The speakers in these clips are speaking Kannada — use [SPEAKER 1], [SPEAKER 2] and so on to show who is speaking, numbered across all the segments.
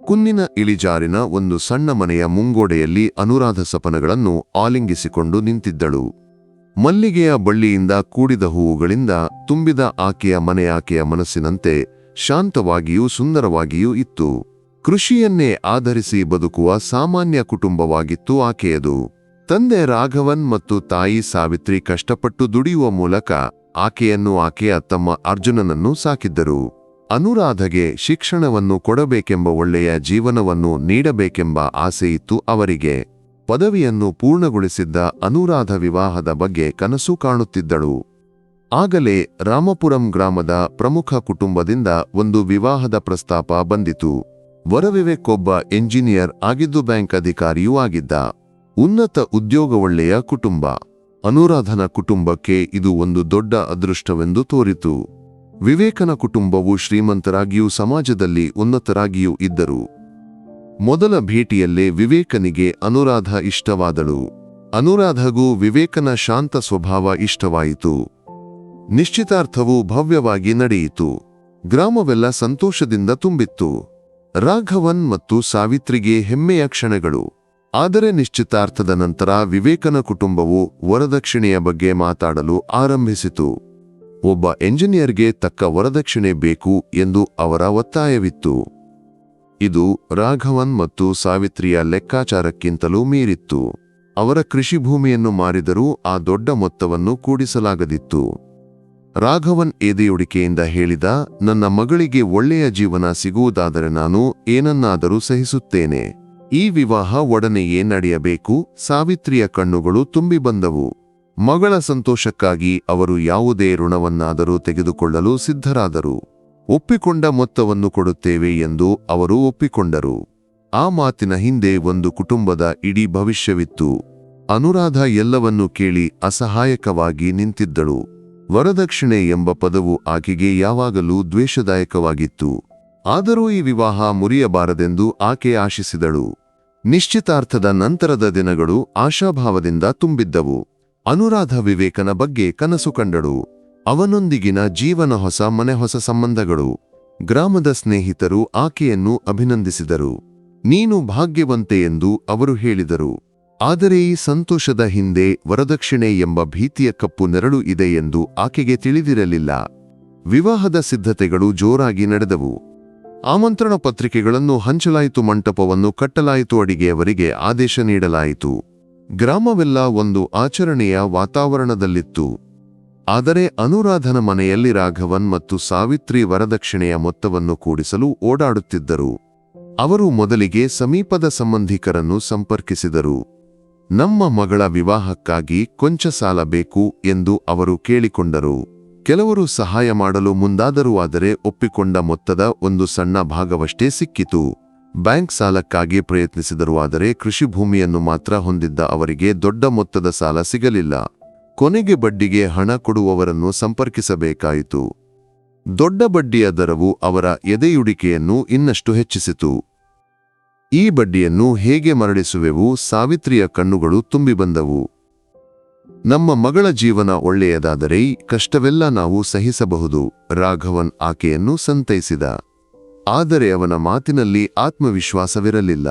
[SPEAKER 1] ಕುನ್ನಿನ ಇಳಿಜಾರಿನ ಒಂದು ಸಣ್ಣ ಮನೆಯ ಮುಂಗೋಡೆಯಲ್ಲಿ ಅನುರಾಧ ಸಪನಗಳನ್ನು ಆಲಿಂಗಿಸಿಕೊಂಡು ನಿಂತಿದ್ದಳು. ಮಲ್ಲಿಗೆಯ ಬಳ್ಳಿಯಿಂದ ಕೂಡಿದ ಹೂವುಗಳಿಂದ ತುಂಬಿದ ಆಕೆಯ ಮನೆಯಾಕೆಯ ಮನಸ್ಸಿನಂತೆ ಶಾಂತವಾಗಿಯೂ ಸುಂದರವಾಗಿಯೂ ಇತ್ತು. ಕೃಷಿಯನ್ನೇ ಆಧರಿಸಿ ಬದುಕುವ ಸಾಮಾನ್ಯ ಕುಟುಂಬವಾಗಿತ್ತು ಆಕೆಯದು. ತಂದೆ ರಾಘವನ್ ಮತ್ತು ತಾಯಿ ಸಾವಿತ್ರಿ ಕಷ್ಟಪಟ್ಟು ದುಡಿಯುವ ಮೂಲಕ ಆಕೆಯನ್ನು ಆಕೆಯ ತಮ್ಮ ಅರ್ಜುನನನ್ನು ಸಾಕಿದ್ದರು. ಅನುರಾಧಗೆ ಶಿಕ್ಷಣವನ್ನು ಕೊಡಬೇಕೆಂಬ ಒಳ್ಳೆಯ ಜೀವನವನ್ನು ನೀಡಬೇಕೆಂಬ ಆಸೆಯಿತ್ತು ಅವರಿಗೆ. ಪದವಿಯನ್ನು ಪೂರ್ಣಗೊಳಿಸಿದ್ದ ಅನುರಾಧ ವಿವಾಹದ ಬಗ್ಗೆ ಕನಸು ಕಾಣುತ್ತಿದ್ದಳು. ಆಗಲೇ ರಾಮಪುರಂ ಗ್ರಾಮದ ಪ್ರಮುಖ ಕುಟುಂಬದಿಂದ ಒಂದು ವಿವಾಹದ ಪ್ರಸ್ತಾಪ ಬಂದಿತು. ವರವಿವೇಕೊಬ್ಬ ಎಂಜಿನಿಯರ್ ಆಗಿದ್ದು ಬ್ಯಾಂಕ್ ಅಧಿಕಾರಿಯೂ ಆಗಿದ್ದ. ಉನ್ನತ ಉದ್ಯೋಗವೊಳ್ಳೆಯ ಕುಟುಂಬ. ಅನುರಾಧನ ಕುಟುಂಬಕ್ಕೆ ಇದು ಒಂದು ದೊಡ್ಡ ಅದೃಷ್ಟವೆಂದು ತೋರಿತು. ವಿವೇಕನ ಕುಟುಂಬವು ಶ್ರೀಮಂತರಾಗಿಯೂ ಸಮಾಜದಲ್ಲಿ ಉನ್ನತರಾಗಿಯೂ ಇದ್ದರು. ಮೊದಲ ಭೇಟಿಯಲ್ಲೇ ವಿವೇಕನಿಗೆ ಅನುರಾಧ ಇಷ್ಟವಾದಳು. ಅನುರಾಧಗೂ ವಿವೇಕನ ಶಾಂತ ಸ್ವಭಾವ ಇಷ್ಟವಾಯಿತು. ನಿಶ್ಚಿತಾರ್ಥವು ಭವ್ಯವಾಗಿ ನಡೆಯಿತು. ಗ್ರಾಮವೆಲ್ಲ ಸಂತೋಷದಿಂದ ತುಂಬಿತ್ತು. ರಾಘವನ್ ಮತ್ತು ಸಾವಿತ್ರಿಗೆ ಹೆಮ್ಮೆಯ ಕ್ಷಣಗಳು. ಆದರೆ ನಿಶ್ಚಿತಾರ್ಥದ ನಂತರ ವಿವೇಕನ ಕುಟುಂಬವು ವರದಕ್ಷಿಣೆಯ ಬಗ್ಗೆ ಮಾತಾಡಲು ಆರಂಭಿಸಿತು. ಒಬ್ಬ ಎಂಜಿನಿಯರ್ಗೆ ತಕ್ಕ ವರದಕ್ಷಿಣೆ ಬೇಕು ಎಂದು ಅವರ ಒತ್ತಾಯವಿತ್ತು. ಇದು ರಾಘವನ್ ಮತ್ತು ಸಾವಿತ್ರಿಯ ಲೆಕ್ಕಾಚಾರಕ್ಕಿಂತಲೂ ಮೀರಿತ್ತು. ಅವರ ಕೃಷಿ ಭೂಮಿಯನ್ನು ಮಾರಿದರೂ ಆ ದೊಡ್ಡ ಮೊತ್ತವನ್ನು ಕೂಡಿಸಲಾಗದಿತ್ತು. ರಾಘವನ್ ಎದೆಯುಡಿಕೆಯಿಂದ ಹೇಳಿದ, ನನ್ನ ಮಗಳಿಗೆ ಒಳ್ಳೆಯ ಜೀವನ ಸಿಗುವುದಾದರೆ ನಾನು ಏನನ್ನಾದರೂ ಸಹಿಸುತ್ತೇನೆ. ಈ ವಿವಾಹ ಒಡನೆಯೇ ನಡೆಯಬೇಕು. ಸಾವಿತ್ರಿಯ ಕಣ್ಣುಗಳು ತುಂಬಿ ಬಂದವು. ಮಗಳ ಸಂತೋಷಕ್ಕಾಗಿ ಅವರು ಯಾವುದೇ ಋಣವನ್ನಾದರೂ ತೆಗೆದುಕೊಳ್ಳಲು ಸಿದ್ಧರಾದರು. ಒಪ್ಪಿಕೊಂಡ ಮೊತ್ತವನ್ನು ಕೊಡುತ್ತೇವೆ ಎಂದು ಅವರು ಒಪ್ಪಿಕೊಂಡರು. ಆ ಮಾತಿನ ಹಿಂದೆ ಒಂದು ಕುಟುಂಬದ ಇಡೀ ಭವಿಷ್ಯವಿತ್ತು. ಅನುರಾಧ ಎಲ್ಲವನ್ನೂ ಕೇಳಿ ಅಸಹಾಯಕವಾಗಿ ನಿಂತಿದ್ದಳು. ವರದಕ್ಷಿಣೆ ಎಂಬ ಪದವು ಆಕೆಗೆ ಯಾವಾಗಲೂ ದ್ವೇಷದಾಯಕವಾಗಿತ್ತು. ಆದರೂ ಈ ವಿವಾಹ ಮುರಿಯಬಾರದೆಂದು ಆಕೆ ಆಶಿಸಿದಳು. ನಿಶ್ಚಿತಾರ್ಥದ ನಂತರದ ದಿನಗಳು ಆಶಾಭಾವದಿಂದ ತುಂಬಿದ್ದವು. ಅನುರಾಧ ವಿವೇಕನ ಬಗ್ಗೆ ಕನಸು ಕಂಡಳು. ಅವನೊಂದಿಗಿನ ಜೀವನ ಹೊಸ ಮನೆ ಹೊಸ ಸಂಬಂಧಗಳು. ಗ್ರಾಮದ ಸ್ನೇಹಿತರು ಆಕೆಯನ್ನು ಅಭಿನಂದಿಸಿದರು. ನೀನು ಭಾಗ್ಯವಂತೆ ಎಂದು ಅವರು ಹೇಳಿದರು. ಆದರೆ ಈ ಸಂತೋಷದ ಹಿಂದೆ ವರದಕ್ಷಿಣೆ ಎಂಬ ಭೀತಿಯ ಕಪ್ಪು ನೆರಳು ಇದೆ ಎಂದು ಆಕೆಗೆ ತಿಳಿದಿರಲಿಲ್ಲ. ವಿವಾಹದ ಸಿದ್ಧತೆಗಳು ಜೋರಾಗಿ ನಡೆದವು. ಆಮಂತ್ರಣ ಪತ್ರಿಕೆಗಳನ್ನು ಹಂಚಲಾಯಿತು, ಮಂಟಪವನ್ನು ಕಟ್ಟಲಾಯಿತು, ಅಡಿಗೆಯವರಿಗೆ ಆದೇಶ ನೀಡಲಾಯಿತು. ಗ್ರಾಮವೆಲ್ಲ ಒಂದು ಆಚರಣೆಯ ವಾತಾವರಣದಲ್ಲಿತ್ತು. ಆದರೆ ಅನುರಾಧನ ಮನೆಯಲ್ಲಿ ರಾಘವನ್ ಮತ್ತು ಸಾವಿತ್ರಿ ವರದಕ್ಷಿಣೆಯ ಮೊತ್ತವನ್ನು ಕೂಡಿಸಲು ಓಡಾಡುತ್ತಿದ್ದರು. ಅವರು ಮೊದಲಿಗೆ ಸಮೀಪದ ಸಂಬಂಧಿಕರನ್ನು ಸಂಪರ್ಕಿಸಿದರು. ನಮ್ಮ ಮಗಳ ವಿವಾಹಕ್ಕಾಗಿ ಕೊಂಚ ಸಾಲ ಬೇಕು ಎಂದು ಅವರು ಕೇಳಿಕೊಂಡರು. ಕೆಲವರು ಸಹಾಯ ಮಾಡಲು ಮುಂದಾದರೂ ಆದರೆ ಒಪ್ಪಿಕೊಂಡ ಮೊತ್ತದ ಒಂದು ಸಣ್ಣ ಭಾಗವಷ್ಟೇ ಸಿಕ್ಕಿತು. ಬ್ಯಾಂಕ್ ಸಾಲಕ್ಕಾಗಿ ಪ್ರಯತ್ನಿಸಿದರು ಆದರೆ ಕೃಷಿ ಭೂಮಿಯನ್ನು ಮಾತ್ರ ಹೊಂದಿದ್ದ ಅವರಿಗೆ ದೊಡ್ಡ ಮೊತ್ತದ ಸಾಲ ಸಿಗಲಿಲ್ಲ. ಕೊನೆಗೆ ಬಡ್ಡಿಗೆ ಹಣ ಕೊಡುವವರನ್ನು ಸಂಪರ್ಕಿಸಬೇಕಾಯಿತು. ದೊಡ್ಡ ಬಡ್ಡಿಯ ದರವು ಅವರ ಎದೆಯುಡಿಕೆಯನ್ನು ಇನ್ನಷ್ಟು ಹೆಚ್ಚಿಸಿತು. ಈ ಬಡ್ಡಿಯನ್ನು ಹೇಗೆ ಮರಳಿಸುವೆವು ಸಾವಿತ್ರಿಯ ಕಣ್ಣುಗಳು ತುಂಬಿ ಬಂದವು. ನಮ್ಮ ಮಗಳ ಜೀವನ ಒಳ್ಳೆಯದಾದರೆ ಕಷ್ಟವೆಲ್ಲ ನಾವು ಸಹಿಸಬಹುದು, ರಾಘವನ್ ಆಕೆಯನ್ನು ಸಂತೈಸಿದ. ಆದರೆ ಅವನ ಮಾತಿನಲ್ಲಿ ಆತ್ಮವಿಶ್ವಾಸವಿರಲಿಲ್ಲ.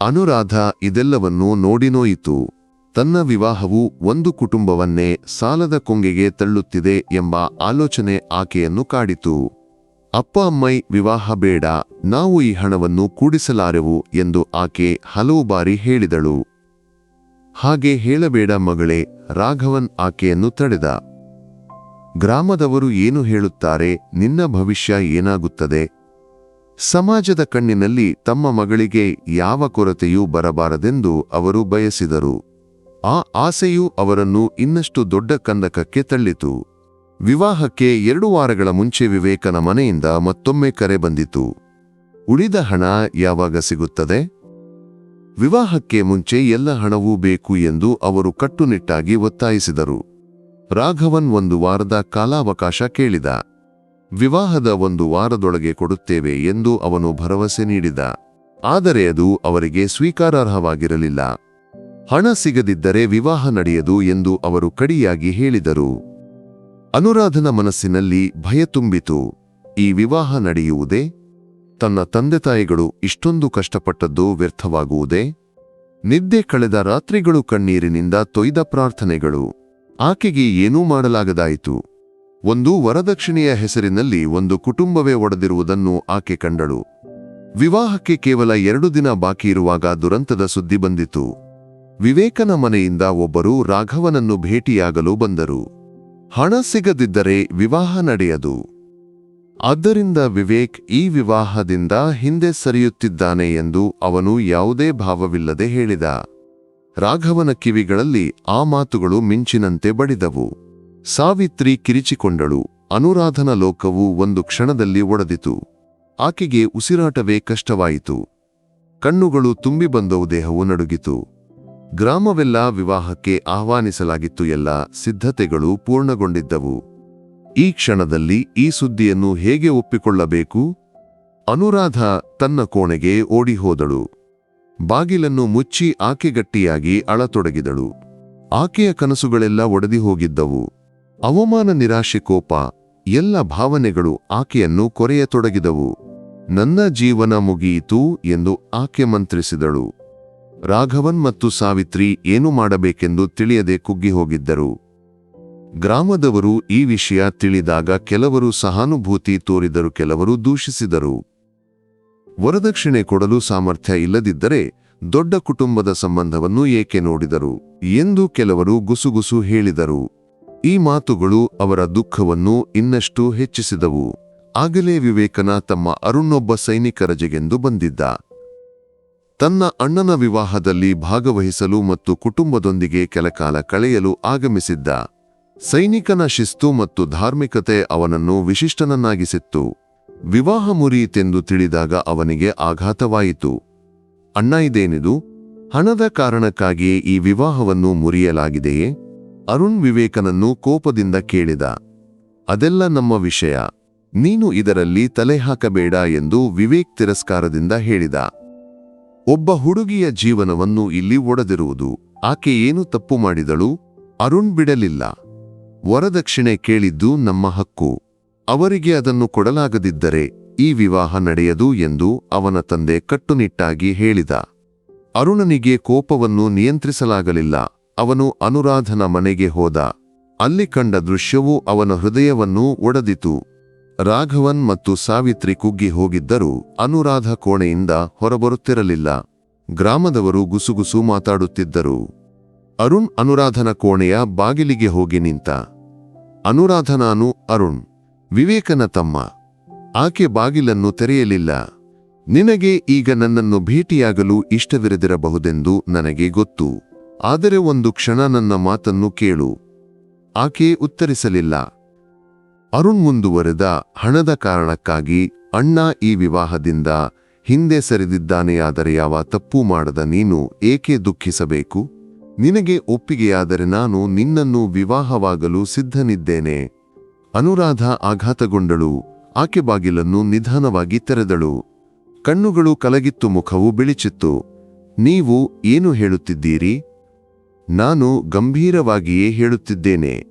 [SPEAKER 1] ಅನುರಾಧ ಇದೆಲ್ಲವನ್ನೂ ನೋಡಿನೋಯಿತು ತನ್ನ ವಿವಾಹವು ಒಂದು ಕುಟುಂಬವನ್ನೇ ಸಾಲದ ಕೊಂಗೆಗೆ ತಳ್ಳುತ್ತಿದೆ ಎಂಬ ಆಲೋಚನೆ ಆಕೆಯನ್ನು ಕಾಡಿತು. ಅಪ್ಪ ಅಮ್ಮೈ, ವಿವಾಹ ಬೇಡ, ನಾವು ಈ ಹಣವನ್ನು ಕೂಡಿಸಲಾರೆವು ಎಂದು ಆಕೆ ಹಲವು ಬಾರಿ ಹೇಳಿದಳು. ಹಾಗೆ ಹೇಳಬೇಡ ಮಗಳೇ, ರಾಘವನ್ ಆಕೆಯನ್ನು ತಡೆದ. ಗ್ರಾಮದವರು ಏನು ಹೇಳುತ್ತಾರೆ, ನಿನ್ನ ಭವಿಷ್ಯ ಏನಾಗುತ್ತದೆ? ಸಮಾಜದ ಕಣ್ಣಿನಲ್ಲಿ ತಮ್ಮ ಮಗಳಿಗೆ ಯಾವ ಕೊರತೆಯೂ ಬರಬಾರದೆಂದು ಅವರು ಬಯಸಿದರು. ಆ ಆಸೆಯು ಅವರನ್ನು ಇನ್ನಷ್ಟು ದೊಡ್ಡ ಕಂದಕಕ್ಕೆ ತಳ್ಳಿತು. ವಿವಾಹಕ್ಕೆ ಎರಡು ವಾರಗಳ ಮುಂಚೆ ವಿವೇಕನ ಮನೆಯಿಂದ ಮತ್ತೊಮ್ಮೆ ಕರೆ ಬಂದಿತು. ಉಳಿದ ಹಣ ಯಾವಾಗ ಸಿಗುತ್ತದೆ? ವಿವಾಹಕ್ಕೆ ಮುಂಚೆ ಎಲ್ಲ ಹಣವೂ ಬೇಕು ಎಂದು ಅವರು ಕಟ್ಟುನಿಟ್ಟಾಗಿ ಒತ್ತಾಯಿಸಿದರು. ರಾಘವನ್ ಒಂದು ವಾರದ ಕಾಲಾವಕಾಶ ಕೇಳಿದ. ವಿವಾಹದ ಒಂದು ವಾರದೊಳಗೆ ಕೊಡುತ್ತೇವೆ ಎಂದು ಅವನು ಭರವಸೆ ನೀಡಿದ. ಆದರೆ ಅದು ಅವರಿಗೆ ಸ್ವೀಕಾರಾರ್ಹವಾಗಿರಲಿಲ್ಲ. ಹಣ ಸಿಗದಿದ್ದರೆ ವಿವಾಹ ನಡೆಯದು ಎಂದು ಅವರು ಕಡಿಯಾಗಿ ಹೇಳಿದರು. ಅನುರಾಧನ ಮನಸ್ಸಿನಲ್ಲಿ ಭಯ ತುಂಬಿತು. ಈ ವಿವಾಹ ನಡೆಯುವುದೇ? ತನ್ನ ತಂದೆತಾಯಿಗಳು ಇಷ್ಟೊಂದು ಕಷ್ಟಪಟ್ಟದ್ದು ವ್ಯರ್ಥವಾಗುವುದೇ? ನಿದ್ದೆ ಕಳೆದ ರಾತ್ರಿಗಳು ಕಣ್ಣೀರಿನಿಂದ ತೊಯ್ದ ಪ್ರಾರ್ಥನೆಗಳು. ಆಕೆಗೆ ಏನೂ ಮಾಡಲಾಗದಾಯಿತು. ಒಂದು ವರದಕ್ಷಿಣೆಯ ಹೆಸರಿನಲ್ಲಿ ಒಂದು ಕುಟುಂಬವೇ ಒಡೆದಿರುವುದನ್ನು ಆಕೆ ಕಂಡಳು. ವಿವಾಹಕ್ಕೆ ಕೇವಲ ಎರಡು ದಿನ ಬಾಕಿ ಇರುವಾಗ ದುರಂತದ ಸುದ್ದಿ ಬಂದಿತು. ವಿವೇಕನ ಮನೆಯಿಂದ ಒಬ್ಬರು ರಾಘವನನ್ನು ಭೇಟಿಯಾಗಲು ಬಂದರು. ಹಣ ಸಿಗದಿದ್ದರೆ ವಿವಾಹ ನಡೆಯದು. ಆದ್ದರಿಂದ ವಿವೇಕ್ ಈ ವಿವಾಹದಿಂದ ಹಿಂದೆ ಸರಿಯುತ್ತಿದ್ದಾನೆ ಎಂದು ಅವನು ಯಾವುದೇ ಭಾವವಿಲ್ಲದೆ ಹೇಳಿದ. ರಾಘವನ ಕಿವಿಗಳಲ್ಲಿ ಆ ಮಾತುಗಳು ಮಿಂಚಿನಂತೆ ಬಡಿದವು. ಸಾವಿತ್ರಿ ಕಿರಿಚಿಕೊಂಡಳು. ಅನುರಾಧನ ಲೋಕವು ಒಂದು ಕ್ಷಣದಲ್ಲಿ ಒಡೆದಿತು. ಆಕೆಗೆ ಉಸಿರಾಟವೇ ಕಷ್ಟವಾಯಿತು. ಕಣ್ಣುಗಳು ತುಂಬಿ ಬಂದವು, ದೇಹವು ನಡುಗಿತು. ಗ್ರಾಮವೆಲ್ಲ ವಿವಾಹಕ್ಕೆ ಆಹ್ವಾನಿಸಲಾಗಿತ್ತು, ಎಲ್ಲ ಸಿದ್ಧತೆಗಳು ಪೂರ್ಣಗೊಂಡಿದ್ದವು. ಈ ಕ್ಷಣದಲ್ಲಿ ಈ ಸುದ್ದಿಯನ್ನು ಹೇಗೆ ಒಪ್ಪಿಕೊಳ್ಳಬೇಕು? ಅನುರಾಧ ತನ್ನ ಕೋಣೆಗೆ ಓಡಿಹೋದಳು. ಬಾಗಿಲನ್ನು ಮುಚ್ಚಿ ಆಕೆಗಟ್ಟಿಯಾಗಿ ಅಳತೊಡಗಿದಳು. ಆಕೆಯ ಕನಸುಗಳೆಲ್ಲ ಒಡೆದಿ ಹೋಗಿದ್ದವು ಅವಮಾನ, ನಿರಾಶೆ, ಕೋಪ ಎಲ್ಲ ಭಾವನೆಗಳು ಆಕೆಯನ್ನು ಕೊರೆಯತೊಡಗಿದವು. ನನ್ನ ಜೀವನ ಮುಗಿಯಿತು ಎಂದು ಆಕೆ ಮಂತ್ರಿಸಿದಳು. ರಾಘವನ್ ಮತ್ತು ಸಾವಿತ್ರಿ ಏನು ಮಾಡಬೇಕೆಂದು ತಿಳಿಯದೆ ಕುಗ್ಗಿ ಹೋಗಿದ್ದರು. ಗ್ರಾಮದವರು ಈ ವಿಷಯ ತಿಳಿದಾಗ ಕೆಲವರು ಸಹಾನುಭೂತಿ ತೋರಿದರು, ಕೆಲವರು ದೂಷಿಸಿದರು. ವರದಕ್ಷಿಣೆ ಕೊಡಲು ಸಾಮರ್ಥ್ಯ ಇಲ್ಲದಿದ್ದರೆ ದೊಡ್ಡ ಕುಟುಂಬದ ಸಂಬಂಧವನ್ನು ಏಕೆ ನೋಡಿದರು ಎಂದು ಕೆಲವರು ಗುಸುಗುಸು ಹೇಳಿದರು. ಈ ಮಾತುಗಳು ಅವರ ದುಃಖವನ್ನು ಇನ್ನಷ್ಟು ಹೆಚ್ಚಿಸಿದವು. ಆಗಲೇ ವಿವೇಕನ ತಮ್ಮ ಅರುಣೊಬ್ಬ ಸೈನಿಕ ರಜೆಗೆಂದು ಬಂದಿದ್ದ. ತನ್ನ ಅಣ್ಣನ ವಿವಾಹದಲ್ಲಿ ಭಾಗವಹಿಸಲು ಮತ್ತು ಕುಟುಂಬದೊಂದಿಗೆ ಕೆಲಕಾಲ ಕಳೆಯಲು ಆಗಮಿಸಿದ್ದ. ಸೈನಿಕನ ಶಿಸ್ತು ಮತ್ತು ಧಾರ್ಮಿಕತೆ ಅವನನ್ನು ವಿಶಿಷ್ಟನನ್ನಾಗಿಸಿತ್ತು. ವಿವಾಹ ಮುರಿಯಿತೆಂದು ತಿಳಿದಾಗ ಅವನಿಗೆ ಆಘಾತವಾಯಿತು. ಅಣ್ಣ ಇದೇನಿದು? ಹಣದ ಕಾರಣಕ್ಕಾಗಿಯೇ ಈ ವಿವಾಹವನ್ನು ಮುರಿಯಲಾಗಿದೆಯೇ? ಅರುಣ್ ವಿವೇಕನನ್ನು ಕೋಪದಿಂದ ಕೇಳಿದ. ಅದೆಲ್ಲ ನಮ್ಮ ವಿಷಯ. ನೀನು ಇದರಲ್ಲಿ ತಲೆ ಹಾಕಬೇಡ ಎಂದು ವಿವೇಕ್ ತಿರಸ್ಕಾರದಿಂದ ಹೇಳಿದ. ಒಬ್ಬ ಹುಡುಗಿಯ ಜೀವನವನ್ನು ಇಲ್ಲಿ ಒಡೆದಿರುವುದು. ಆಕೆ ಏನು ತಪ್ಪು ಮಾಡಿದಳು? ಅರುಣ್ ಬಿಡಲಿಲ್ಲ. ವರದಕ್ಷಿಣೆ ಕೇಳಿದ್ದು ನಮ್ಮ ಹಕ್ಕು. ಅವರಿಗೆ ಅದನ್ನು ಕೊಡಲಾಗದಿದ್ದರೆ ಈ ವಿವಾಹ ನಡೆಯದು ಎಂದು ಅವನ ತಂದೆ ಕಟ್ಟುನಿಟ್ಟಾಗಿ ಹೇಳಿದ. ಅರುಣನಿಗೆ ಕೋಪವನ್ನು ನಿಯಂತ್ರಿಸಲಾಗಲಿಲ್ಲ. ಅವನು ಅನುರಾಧನ ಮನೆಗೆ ಹೋದ. ಅಲ್ಲಿ ಕಂಡ ದೃಶ್ಯವು ಅವನ ಹೃದಯವನ್ನು ಒಡೆದಿತು. ರಾಘವನ್ ಮತ್ತು ಸಾವಿತ್ರಿ ಕುಗ್ಗಿ ಹೋಗಿದ್ದರೂ ಅನುರಾಧ ಕೋಣೆಯಿಂದ ಹೊರಬರುತ್ತಿರಲಿಲ್ಲ. ಗ್ರಾಮದವರು ಗುಸುಗುಸು ಮಾತಾಡುತ್ತಿದ್ದರು. ಅರುಣ್ ಅನುರಾಧನ ಕೋಣೆಯ ಬಾಗಿಲಿಗೆ ಹೋಗಿ ನಿಂತ. ಅನುರಾಧನಾನು ಅರುಣ್, ವಿವೇಕನ ತಮ್ಮ. ಆಕೆ ಬಾಗಿಲನ್ನು ತೆರೆಯಲಿಲ್ಲ. ನಿನಗೆ ಈಗ ನನ್ನನ್ನು ಭೇಟಿಯಾಗಲು ಇಷ್ಟವಿರದಿರಬಹುದೆಂದು ನನಗೆ ಗೊತ್ತು. ಆದರೆ ಒಂದು ಕ್ಷಣ ನನ್ನ ಮಾತನ್ನು ಕೇಳು. ಆಕೆ ಉತ್ತರಿಸಲಿಲ್ಲ. ಅರುಣ್ ಮುಂದುವರೆದ ಹಣದ ಕಾರಣಕ್ಕಾಗಿ ಅಣ್ಣ ಈ ವಿವಾಹದಿಂದ ಹಿಂದೆ ಸರಿದಿದ್ದಾನೆಯಾದರೆ ಯಾವ ತಪ್ಪು ಮಾಡದ ನೀನು ಏಕೆ ದುಃಖಿಸಬೇಕು? ನಿನಗೆ ಒಪ್ಪಿಗೆಯಾದರೆ ನಾನು ನಿನ್ನನ್ನು ವಿವಾಹವಾಗಲು ಸಿದ್ಧನಿದ್ದೇನೆ. ಅನುರಾಧ ಆಘಾತಗೊಂಡಳು. ಆಕೆ ಬಾಗಿಲನ್ನು ನಿಧಾನವಾಗಿ ತೆರೆದಳು. ಕಣ್ಣುಗಳು ಕಲಗಿತ್ತು, ಮುಖವು ಬಿಳಿಚಿತ್ತು. ನೀವು ಏನು ಹೇಳುತ್ತಿದ್ದೀರಿ? ನಾನು ಗಂಭೀರವಾಗಿಯೇ ಹೇಳುತ್ತಿದ್ದೇನೆ.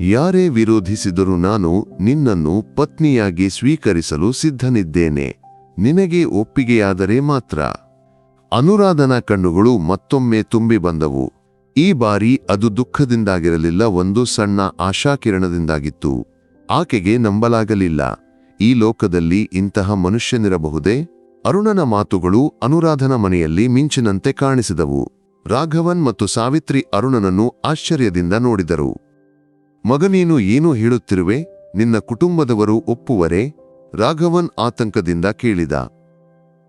[SPEAKER 1] ಯಾರೇ ವಿರೋಧಿಸಿದರೂ ನಾನು ನಿನ್ನನ್ನು ಪತ್ನಿಯಾಗಿ ಸ್ವೀಕರಿಸಲು ಸಿದ್ಧನಿದ್ದೇನೆ. ನಿನಗೆ ಒಪ್ಪಿಗೆಯಾದರೆ ಮಾತ್ರ. ಅನುರಾಧನ ಕಣ್ಣುಗಳು ಮತ್ತೊಮ್ಮೆ ತುಂಬಿ ಬಂದವು. ಈ ಬಾರಿ ಅದು ದುಃಖದಿಂದಾಗಿರಲಿಲ್ಲ, ಒಂದು ಸಣ್ಣ ಆಶಾಕಿರಣದಿಂದಾಗಿತ್ತು. ಆಕೆಗೆ ನಂಬಲಾಗಲಿಲ್ಲ. ಈ ಲೋಕದಲ್ಲಿ ಇಂತಹ ಮನುಷ್ಯನಿರಬಹುದೇ? ಅರುಣನ ಮಾತುಗಳು ಅನುರಾಧನ ಮನೆಯಲ್ಲಿ ಮಿಂಚಿನಂತೆ ಕಾಣಿಸಿದವು. ರಾಘವನ್ ಮತ್ತು ಸಾವಿತ್ರಿ ಅರುಣನನ್ನು ಆಶ್ಚರ್ಯದಿಂದ ನೋಡಿದರು. ಮಗನೀನು ಏನು ಹೇಳುತ್ತಿರುವೆ, ನಿನ್ನ ಕುಟುಂಬದವರು ಒಪ್ಪುವರೆ? ರಾಘವನ್ ಆತಂಕದಿಂದ ಕೇಳಿದ.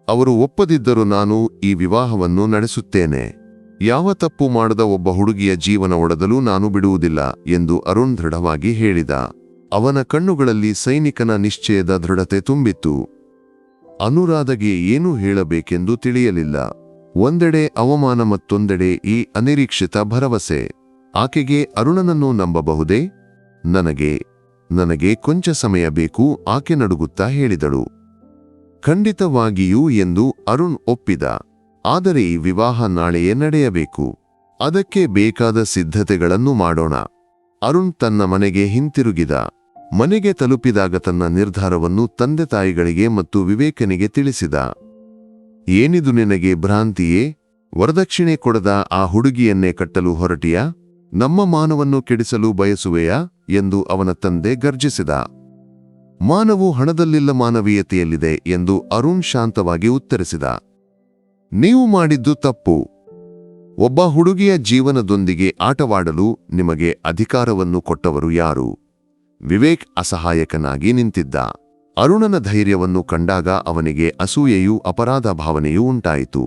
[SPEAKER 1] ಅವರು ಒಪ್ಪದಿದ್ದರೂ ನಾನು ಈ ವಿವಾಹವನ್ನು ನಡೆಸುತ್ತೇನೆ. ಯಾವ ತಪ್ಪು ಮಾಡದ ಒಬ್ಬ ಹುಡುಗಿಯ ಜೀವನ ಒಡೆದಲು ನಾನು ಬಿಡುವುದಿಲ್ಲ ಎಂದು ಅರುಣ್ ದೃಢವಾಗಿ ಹೇಳಿದ. ಅವನ ಕಣ್ಣುಗಳಲ್ಲಿ ಸೈನಿಕನ ನಿಶ್ಚಯದ ದೃಢತೆ ತುಂಬಿತ್ತು. ಅನುರಾಧಗೆ ಏನು ಹೇಳಬೇಕೆಂದು ತಿಳಿಯಲಿಲ್ಲ. ಒಂದೆಡೆ ಅವಮಾನ ಮತ್ತೊಂದೆಡೆ ಈ ಅನಿರೀಕ್ಷಿತ ಭರವಸೆ. ಆಕೆಗೆ ಅರುಣನನ್ನು ನಂಬಬಹುದೇ? ನನಗೆ ನನಗೆ ಕೊಂಚ ಸಮಯ ಬೇಕು, ಆಕೆ ನಡುಗುತ್ತಾ ಹೇಳಿದಳು. ಖಂಡಿತವಾಗಿಯೂ ಎಂದು ಅರುಣ್ ಒಪ್ಪಿದ. ಆದರೆ ಈ ವಿವಾಹ ನಾಳೆಯೇ ನಡೆಯಬೇಕು. ಅದಕ್ಕೆ ಬೇಕಾದ ಸಿದ್ಧತೆಗಳನ್ನು ಮಾಡೋಣ. ಅರುಣ್ ತನ್ನ ಮನೆಗೆ ಹಿಂತಿರುಗಿದ. ಮನೆಗೆ ತಲುಪಿದಾಗ ತನ್ನ ನಿರ್ಧಾರವನ್ನು ತಂದೆ ತಾಯಿಗಳಿಗೆ ಮತ್ತು ವಿವೇಕನಿಗೆ ತಿಳಿಸಿದ. ಏನಿದು ನಿನಗೆ ಭ್ರಾಂತಿಯೇ? ವರದಕ್ಷಿಣೆ ಕೊಡದ ಆ ಹುಡುಗಿಯನ್ನೇ ಕಟ್ಟಲು ಹೊರಟಿಯಾ? ನಮ್ಮ ಮಾನವನ್ನು ಕೆಡಿಸಲು ಬಯಸುವೆಯಾ? ಎಂದು ಅವನ ತಂದೆ ಗರ್ಜಿಸಿದ. ಮಾನವು ಹಣದಲ್ಲಿಲ್ಲ ಮಾನವೀಯತೆಯಲ್ಲಿದೆ ಎಂದು ಅರುಣ್ ಶಾಂತವಾಗಿ ಉತ್ತರಿಸಿದ. ನೀವು ಮಾಡಿದ್ದು ತಪ್ಪು. ಒಬ್ಬ ಹುಡುಗಿಯ ಜೀವನದೊಂದಿಗೆ ಆಟವಾಡಲು ನಿಮಗೆ ಅಧಿಕಾರವನ್ನು ಕೊಟ್ಟವರು ಯಾರು? ವಿವೇಕ್ ಅಸಹಾಯಕನಾಗಿ ನಿಂತಿದ್ದ. ಅರುಣನ ಧೈರ್ಯವನ್ನು ಕಂಡಾಗ ಅವನಿಗೆ ಅಸೂಯೆಯೂ ಅಪರಾಧ ಭಾವನೆಯೂ ಉಂಟಾಯಿತು.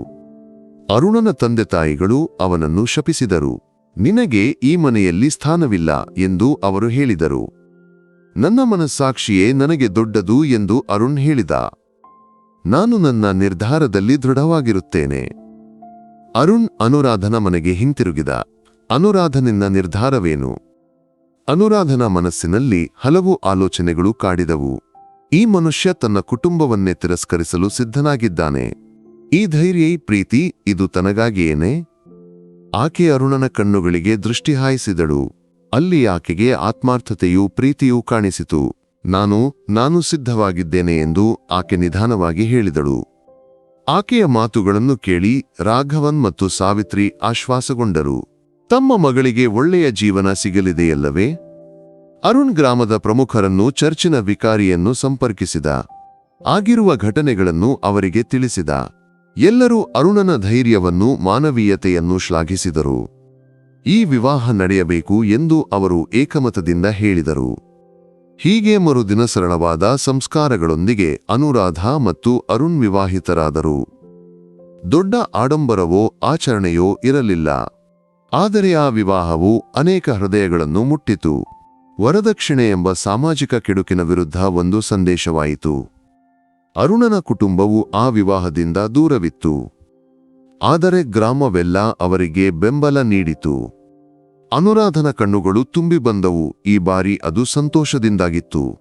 [SPEAKER 1] ಅರುಣನ ತಂದೆ ತಾಯಿಗಳು ಅವನನ್ನು ಶಪಿಸಿದರು. ನಿನಗೆ ಈ ಮನೆಯಲ್ಲಿ ಸ್ಥಾನವಿಲ್ಲ ಎಂದು ಅವರು ಹೇಳಿದರು. ನನ್ನ ಮನಸ್ಸಾಕ್ಷಿಯೇ ನನಗೆ ದೊಡ್ಡದು ಎಂದು ಅರುಣ್ ಹೇಳಿದ. ನಾನು ನನ್ನ ನಿರ್ಧಾರದಲ್ಲಿ ದೃಢವಾಗಿರುತ್ತೇನೆ. ಅರುಣ್ ಅನುರಾಧನ ಮನೆಗೆ ಹಿಂತಿರುಗಿದ. ಅನುರಾಧನಿನ ನಿರ್ಧಾರವೇನು? ಅನುರಾಧನ ಮನಸ್ಸಿನಲ್ಲಿ ಹಲವು ಆಲೋಚನೆಗಳು ಕಾಡಿದವು. ಈ ಮನುಷ್ಯ ತನ್ನ ಕುಟುಂಬವನ್ನೇ ತಿರಸ್ಕರಿಸಲು ಸಿದ್ಧನಾಗಿದ್ದಾನೆ. ಈ ಧೈರ್ಯ, ಪ್ರೀತಿ, ಇದು ತನಗಾಗಿಯೇನೆ? ಆಕೆ ಅರುಣನ ಕಣ್ಣುಗಳಿಗೆ ದೃಷ್ಟಿ ಹಾಯಿಸಿದಳು. ಅಲ್ಲಿ ಆಕೆಗೆ ಆತ್ಮಾರ್ಥತೆಯೂ ಪ್ರೀತಿಯೂ ಕಾಣಿಸಿತು. ನಾನು ನಾನು ಸಿದ್ಧವಾಗಿದ್ದೇನೆ ಎಂದು ಆಕೆ ನಿಧಾನವಾಗಿ ಹೇಳಿದಳು. ಆಕೆಯ ಮಾತುಗಳನ್ನು ಕೇಳಿ ರಾಘವನ್ ಮತ್ತು ಸಾವಿತ್ರಿ ಆಶ್ವಾಸಗೊಂಡರು. ತಮ್ಮ ಮಗಳಿಗೆ ಒಳ್ಳೆಯ ಜೀವನ ಸಿಗಲಿದೆಯಲ್ಲವೇ? ಅರುಣ್ ಗ್ರಾಮದ ಪ್ರಮುಖರನ್ನು ಚರ್ಚಿನ ವಿಕಾರಿಯನ್ನು ಸಂಪರ್ಕಿಸಿದ. ಆಗಿರುವ ಘಟನೆಗಳನ್ನು ಅವರಿಗೆ ತಿಳಿಸಿದ. ಎಲ್ಲರೂ ಅರುಣನ ಧೈರ್ಯವನ್ನು, ಮಾನವೀಯತೆಯನ್ನು ಶ್ಲಾಘಿಸಿದರು. ಈ ವಿವಾಹ ನಡೆಯಬೇಕು ಎಂದು ಅವರು ಏಕಮತದಿಂದ ಹೇಳಿದರು. ಹೀಗೆ ಮರುದಿನ ಸರಳವಾದ ಸಂಸ್ಕಾರಗಳೊಂದಿಗೆ ಅನುರಾಧ ಮತ್ತು ಅರುಣ್ ವಿವಾಹಿತರಾದರು. ದೊಡ್ಡ ಆಡಂಬರವೋ, ಆಚರಣೆಯೋ ಇರಲಿಲ್ಲ. ಆದರೆ ಆ ವಿವಾಹವು ಅನೇಕ ಹೃದಯಗಳನ್ನು ಮುಟ್ಟಿತು. ವರದಕ್ಷಿಣೆ ಎಂಬ ಸಾಮಾಜಿಕ ಕೆಡುಕಿನ ವಿರುದ್ಧ ಒಂದು ಸಂದೇಶವಾಯಿತು. ಅರುಣನ ಕುಟುಂಬವು ಆ ವಿವಾಹದಿಂದ ದೂರವಿತ್ತು. ಆದರೆ ಗ್ರಾಮವೆಲ್ಲ ಅವರಿಗೆ ಬೆಂಬಲ ನೀಡಿತು. ಅನುರಾಧನ ಕಣ್ಣುಗಳು ತುಂಬಿ ಬಂದವು. ಈ ಬಾರಿ ಅದು ಸಂತೋಷದಿಂದಾಗಿತ್ತು.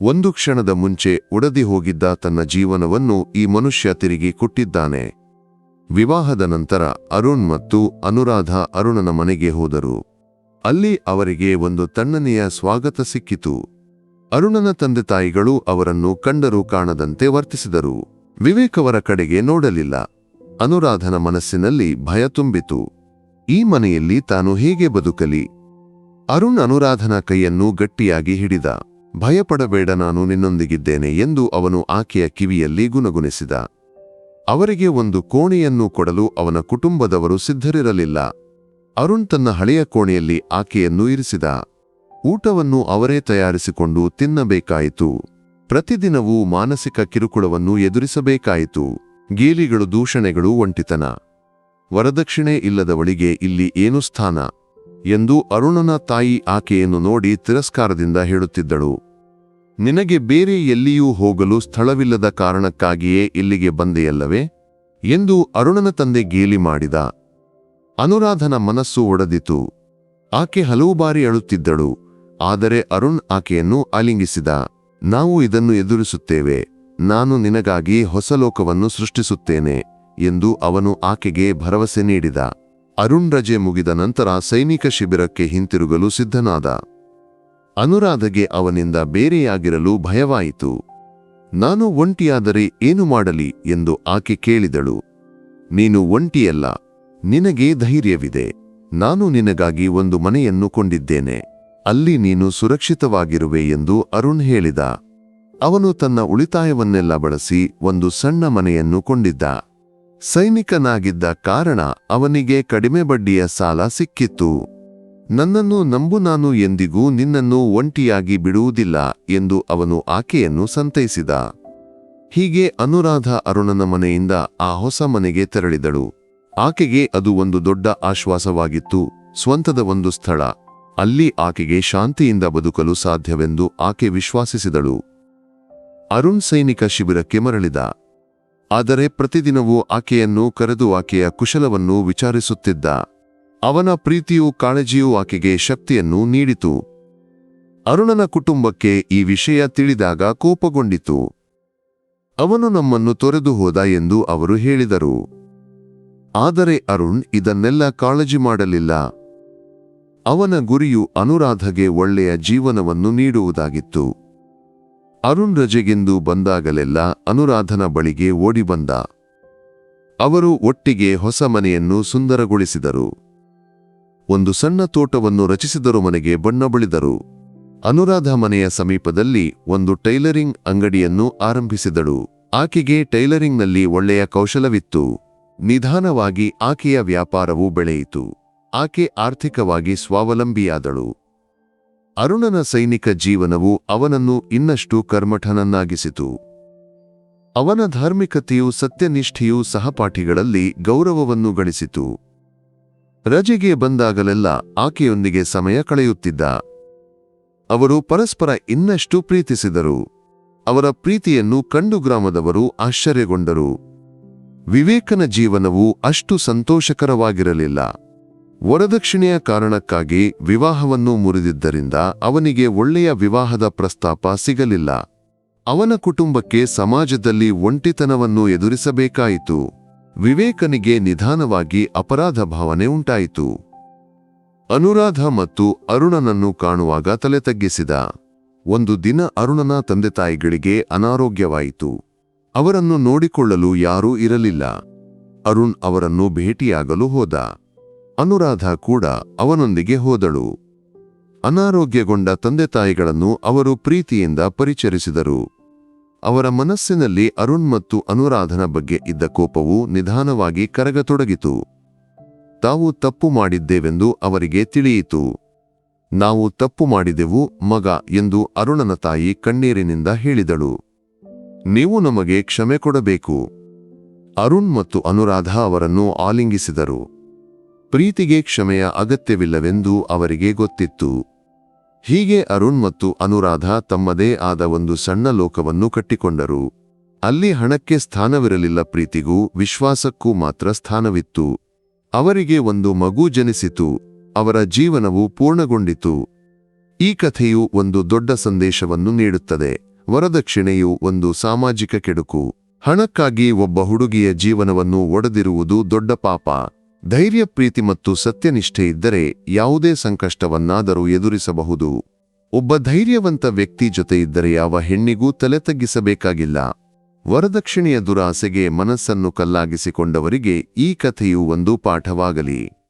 [SPEAKER 1] ಒಂದು ಕ್ಷಣದ ಮುಂಚೆ ಉಡದಿ ಹೋಗಿದ್ದ ತನ್ನ ಜೀವನವನ್ನು ಈ ಮನುಷ್ಯ ತಿರುಗಿ ಕೊಟ್ಟಿದ್ದಾನೆ. ವಿವಾಹದ ನಂತರ ಅರುಣ್ ಮತ್ತು ಅನುರಾಧ ಅರುಣನ ಮನೆಗೆ ಹೋದರು. ಅಲ್ಲಿ ಅವರಿಗೆ ಒಂದು ತಣ್ಣನೆಯ ಸ್ವಾಗತ ಸಿಕ್ಕಿತು. ಅರುಣನ ತಂದೆ ತಾಯಿಗಳು ಅವರನ್ನು ಕಂಡರೂ ಕಾಣದಂತೆ ವರ್ತಿಸಿದರು. ವಿವೇಕವರ ಕಡೆಗೆ ನೋಡಲಿಲ್ಲ. ಅನುರಾಧನ ಮನಸ್ಸಿನಲ್ಲಿ ಭಯ ತುಂಬಿತು. ಈ ಮನೆಯಲ್ಲಿ ತಾನು ಹೇಗೆ ಬದುಕಲಿ? ಅರುಣ್ ಅನುರಾಧನ ಕೈಯನ್ನು ಗಟ್ಟಿಯಾಗಿ ಹಿಡಿದ. ಭಯಪಡಬೇಡ, ನಾನು ನಿನ್ನೊಂದಿಗಿದ್ದೇನೆ ಎಂದು ಅವನು ಆಕೆಯ ಕಿವಿಯಲ್ಲಿ ಗುನಗುನಿಸಿದ ಅವರಿಗೆ ಒಂದು ಕೋಣೆಯನ್ನು ಕೊಡಲು ಅವನ ಕುಟುಂಬದವರು ಸಿದ್ಧರಿರಲಿಲ್ಲ. ಅರುಣ್ ತನ್ನ ಹಳೆಯ ಕೋಣೆಯಲ್ಲಿ ಆಕೆಯನ್ನು ಇರಿಸಿದ. ಊಟವನ್ನು ಅವರೇ ತಯಾರಿಸಿಕೊಂಡು ತಿನ್ನಬೇಕಾಯಿತು. ಪ್ರತಿದಿನವೂ ಮಾನಸಿಕ ಕಿರುಕುಳವನ್ನು ಎದುರಿಸಬೇಕಾಯಿತು. ಗೇಲಿಗಳು, ದೂಷಣೆಗಳು ಒಂಟಿತನ. ವರದಕ್ಷಿಣೆ ಇಲ್ಲದವಳಿಗೆ ಇಲ್ಲಿ ಏನು ಸ್ಥಾನ? ಎಂದು ಅರುಣನ ತಾಯಿ ಆಕೆಯನ್ನು ನೋಡಿ ತಿರಸ್ಕಾರದಿಂದ ಹೇಳುತ್ತಿದ್ದಳು. ನಿನಗೆ ಬೇರೆ ಎಲ್ಲಿಯೂ ಹೋಗಲು ಸ್ಥಳವಿಲ್ಲದ ಕಾರಣಕ್ಕಾಗಿಯೇ ಇಲ್ಲಿಗೆ ಬಂದೆಯಲ್ಲವೇ? ಎಂದು ಅರುಣನ ತಂದೆ ಗೇಲಿ ಮಾಡಿದ. ಅನುರಾಧನ ಮನಸ್ಸು ಒಡೆದಿತು. ಆಕೆ ಹಲವು ಬಾರಿ ಅಳುತ್ತಿದ್ದಳು, ಆದರೆ ಅರುಣ್ ಆಕೆಯನ್ನು ಆಲಿಂಗಿಸಿದ. ನಾವು ಇದನ್ನು ಎದುರಿಸುತ್ತೇವೆ, ನಾನು ನಿನಗಾಗಿ ಹೊಸ ಲೋಕವನ್ನು ಸೃಷ್ಟಿಸುತ್ತೇನೆ, ಎಂದು ಅವನು ಆಕೆಗೆ ಭರವಸೆ ನೀಡಿದ. ಅರುಣ್ ರಜೆ ಮುಗಿದ ನಂತರ ಸೈನಿಕ ಶಿಬಿರಕ್ಕೆ ಹಿಂತಿರುಗಲು ಸಿದ್ಧನಾದ. ಅನುರಾಧಗೆ ಅವನಿಂದ ಬೇರೆಯಾಗಿರಲು ಭಯವಾಯಿತು. ನಾನು ಒಂಟಿಯಾದರೆ ಏನು ಮಾಡಲಿ ಎಂದು ಆಕೆ ಕೇಳಿದಳು. ನೀನು ಒಂಟಿಯಲ್ಲ ನಿನಗೆ ಧೈರ್ಯವಿದೆ. ನಾನು ನಿನಗಾಗಿ ಒಂದು ಮನೆಯನ್ನು ಕೊಂಡಿದ್ದೇನೆ. ಅಲ್ಲಿ ನೀನು ಸುರಕ್ಷಿತವಾಗಿರುವೆ ಎಂದು ಅರುಣ್ ಹೇಳಿದ. ಅವನು ತನ್ನ ಉಳಿತಾಯವನ್ನೆಲ್ಲ ಬಳಸಿ ಒಂದು ಸಣ್ಣ ಮನೆಯನ್ನು ಕೊಂಡಿದ್ದ. ಸೈನಿಕನಾಗಿದ್ದ ಕಾರಣ ಅವನಿಗೆ ಕಡಿಮೆ ಬಡ್ಡಿಯ ಸಾಲ ಸಿಕ್ಕಿತ್ತು. ನನ್ನನ್ನು ನಂಬು ನಾನು ಎಂದಿಗೂ ನಿನ್ನನ್ನು ಒಂಟಿಯಾಗಿ ಬಿಡುವುದಿಲ್ಲ ಎಂದು ಅವನು ಆಕೆಯನ್ನು ಸಂತೈಸಿದ. ಹೀಗೆ ಅನುರಾಧ ಅರುಣನ ಮನೆಯಿಂದ ಆ ಹೊಸ ಮನೆಗೆ ತೆರಳಿದಳು. ಆಕೆಗೆ ಅದು ಒಂದು ದೊಡ್ಡ ಆಶ್ವಾಸವಾಗಿತ್ತು, ಸ್ವಂತದ ಒಂದು ಸ್ಥಳ. ಅಲ್ಲಿ ಆಕೆಗೆ ಶಾಂತಿಯಿಂದ ಬದುಕಲು ಸಾಧ್ಯವೆಂದು ಆಕೆ ವಿಶ್ವಾಸಿಸಿದಳು. ಅರುಣ್ ಸೈನಿಕ ಶಿಬಿರಕ್ಕೆ ಮರಳಿದ. ಆದರೆ ಪ್ರತಿದಿನವೂ ಆಕೆಯನ್ನು ಕರೆದು ಆಕೆಯ ಕುಶಲವನ್ನು ವಿಚಾರಿಸುತ್ತಿದ್ದ. ಅವನ ಪ್ರೀತಿಯೂ ಕಾಳಜಿಯೂ ಆಕೆಗೆ ಶಕ್ತಿಯನ್ನು ನೀಡಿತು. ಅರುಣನ ಕುಟುಂಬಕ್ಕೆ ಈ ವಿಷಯ ತಿಳಿದಾಗ ಕೋಪಗೊಂಡಿತು. ಅವನು ನಮ್ಮನ್ನು ತೊರೆದು ಹೋದ ಎಂದು ಅವರು ಹೇಳಿದರು. ಆದರೆ ಅರುಣ್ ಇದನ್ನೆಲ್ಲ ಕಾಳಜಿ ಮಾಡಲಿಲ್ಲ. ಅವನ ಗುರಿಯು ಅನುರಾಧಗೆ ಒಳ್ಳೆಯ ಜೀವನವನ್ನು ನೀಡುವುದಾಗಿತ್ತು. ಅರುಣ್ ರಜೆಗೆಂದು ಬಂದಾಗಲೆಲ್ಲ ಅನುರಾಧನ ಬಳಿಗೆ ಓಡಿಬಂದ ಅವರು ಒಟ್ಟಿಗೆ ಹೊಸ ಮನೆಯನ್ನು ಸುಂದರಗೊಳಿಸಿದರು. ಒಂದು ಸಣ್ಣ ತೋಟವನ್ನು ರಚಿಸಿದರು ಮನೆಗೆ ಬಣ್ಣ ಬಳಿದರು. ಅನುರಾಧ ಮನೆಯ ಸಮೀಪದಲ್ಲಿ ಒಂದು ಟೈಲರಿಂಗ್ ಅಂಗಡಿಯನ್ನು ಆರಂಭಿಸಿದಳು. ಆಕೆಗೆ ಟೈಲರಿಂಗ್ನಲ್ಲಿ ಒಳ್ಳೆಯ ಕೌಶಲವಿತ್ತು. ನಿಧಾನವಾಗಿ ಆಕೆಯ ವ್ಯಾಪಾರವು ಬೆಳೆಯಿತು. ಆಕೆ ಆರ್ಥಿಕವಾಗಿ ಸ್ವಾವಲಂಬಿಯಾದಳು. ಅರುಣನ ಸೈನಿಕ ಜೀವನವು ಅವನನ್ನು ಇನ್ನಷ್ಟು ಕರ್ಮಠನನ್ನಾಗಿಸಿತು. ಅವನ ಧಾರ್ಮಿಕತೆಯು ಸತ್ಯನಿಷ್ಠೆಯೂ ಸಹಪಾಠಿಗಳಲ್ಲಿ ಗೌರವವನ್ನು ಗಳಿಸಿತು. ರಜೆಗೆ ಬಂದಾಗಲೆಲ್ಲ ಆಕೆಯೊಂದಿಗೆ ಸಮಯ ಕಳೆಯುತ್ತಿದ್ದ. ಅವರು ಪರಸ್ಪರ ಇನ್ನಷ್ಟು ಪ್ರೀತಿಸಿದರು. ಅವರ ಪ್ರೀತಿಯನ್ನು ಕಂಡು ಗ್ರಾಮದವರು ಆಶ್ಚರ್ಯಗೊಂಡರು. ವಿವೇಕನ ಜೀವನವು ಅಷ್ಟು ಸಂತೋಷಕರವಾಗಿರಲಿಲ್ಲ. ವರದಕ್ಷಿಣೆಯ ಕಾರಣಕ್ಕಾಗಿ ವಿವಾಹವನ್ನು ಮುರಿದಿದ್ದರಿಂದ ಅವನಿಗೆ ಒಳ್ಳೆಯ ವಿವಾಹದ ಪ್ರಸ್ತಾಪ ಸಿಗಲಿಲ್ಲ. ಅವನ ಕುಟುಂಬಕ್ಕೆ ಸಮಾಜದಲ್ಲಿ ಒಂಟಿತನವನ್ನು ಎದುರಿಸಬೇಕಾಯಿತು. ವಿವೇಕನಿಗೆ ನಿಧಾನವಾಗಿ ಅಪರಾಧ ಭಾವನೆ ಉಂಟಾಯಿತು. ಅನುರಾಧ ಮತ್ತು ಅರುಣನನ್ನು ಕಾಣುವಾಗ ತಲೆ ತಗ್ಗಿಸಿದ ಒಂದು ದಿನ ಅರುಣನ ತಂದೆತಾಯಿಗಳಿಗೆ ಅನಾರೋಗ್ಯವಾಯಿತು. ಅವರನ್ನು ನೋಡಿಕೊಳ್ಳಲು ಯಾರೂ ಇರಲಿಲ್ಲ. ಅರುಣ್ ಅವರನ್ನು ಭೇಟಿಯಾಗಲು ಹೋದ. ಅನುರಾಧ ಕೂಡ ಅವನೊಂದಿಗೆ ಹೋದಳು. ಅನಾರೋಗ್ಯಗೊಂಡ ತಂದೆ ತಾಯಿಗಳನ್ನು ಅವರು ಪ್ರೀತಿಯಿಂದ ಪರಿಚರಿಸಿದರು. ಅವರ ಮನಸ್ಸಿನಲ್ಲಿ ಅರುಣ್ ಮತ್ತು ಅನುರಾಧನ ಬಗ್ಗೆ ಇದ್ದ ಕೋಪವು ನಿಧಾನವಾಗಿ ಕರಗತೊಡಗಿತು. ತಾವು ತಪ್ಪು ಮಾಡಿದ್ದೇವೆಂದು ಅವರಿಗೆ ತಿಳಿಯಿತು. ನಾವು ತಪ್ಪು ಮಾಡಿದೆವು, ಮಗ ಎಂದು ಅರುಣನ ತಾಯಿ ಕಣ್ಣೀರಿನಿಂದ ಹೇಳಿದಳು. ನೀವು ನಮಗೆ ಕ್ಷಮೆ ಕೊಡಬೇಕು. ಅರುಣ್ ಮತ್ತು ಅನುರಾಧ ಅವರನ್ನು ಆಲಿಂಗಿಸಿದರು. ಪ್ರೀತಿಗೆ ಕ್ಷಮೆಯ ಅಗತ್ಯವಿಲ್ಲವೆಂದು ಅವರಿಗೆ ಗೊತ್ತಿತ್ತು. ಹೀಗೆ ಅರುಣ್ ಮತ್ತು ಅನುರಾಧ ತಮ್ಮದೇ ಆದ ಒಂದು ಸಣ್ಣ ಲೋಕವನ್ನು ಕಟ್ಟಿಕೊಂಡರು. ಅಲ್ಲಿ ಹಣಕ್ಕೆ ಸ್ಥಾನವಿರಲಿಲ್ಲ ಪ್ರೀತಿಗೂ ವಿಶ್ವಾಸಕ್ಕೂ ಮಾತ್ರ ಸ್ಥಾನವಿತ್ತು. ಅವರಿಗೆ ಒಂದು ಮಗು ಜನಿಸಿತು. ಅವರ ಜೀವನವು ಪೂರ್ಣಗೊಂಡಿತು. ಈ ಕಥೆಯು ಒಂದು ದೊಡ್ಡ ಸಂದೇಶವನ್ನು ನೀಡುತ್ತದೆ. ವರದಕ್ಷಿಣೆಯು ಒಂದು ಸಾಮಾಜಿಕ ಕೆಡುಕು. ಹಣಕ್ಕಾಗಿ ಒಬ್ಬ ಹುಡುಗಿಯ ಜೀವನವನ್ನು ಒಡೆದಿರುವುದು ದೊಡ್ಡ ಪಾಪ. ಧೈರ್ಯ, ಪ್ರೀತಿ ಮತ್ತು ಸತ್ಯನಿಷ್ಠೆ ಇದ್ದರೆ ಯಾವುದೇ ಸಂಕಷ್ಟವನ್ನಾದರೂ ಎದುರಿಸಬಹುದು. ಒಬ್ಬ ಧೈರ್ಯವಂತ ವ್ಯಕ್ತಿ ಜೊತೆ ಇದ್ದರೆ ಯಾವ ಹೆಣ್ಣಿಗೂ ತಲೆ ತಗ್ಗಿಸಬೇಕಾಗಿಲ್ಲ. ವರದಕ್ಷಿಣೆಯ ದುರಾಸೆಗೆ ಮನಸ್ಸನ್ನು ಕಲ್ಲಾಗಿಸಿಕೊಂಡವರಿಗೆ ಈ ಕಥೆಯು ಒಂದು ಪಾಠವಾಗಲಿ.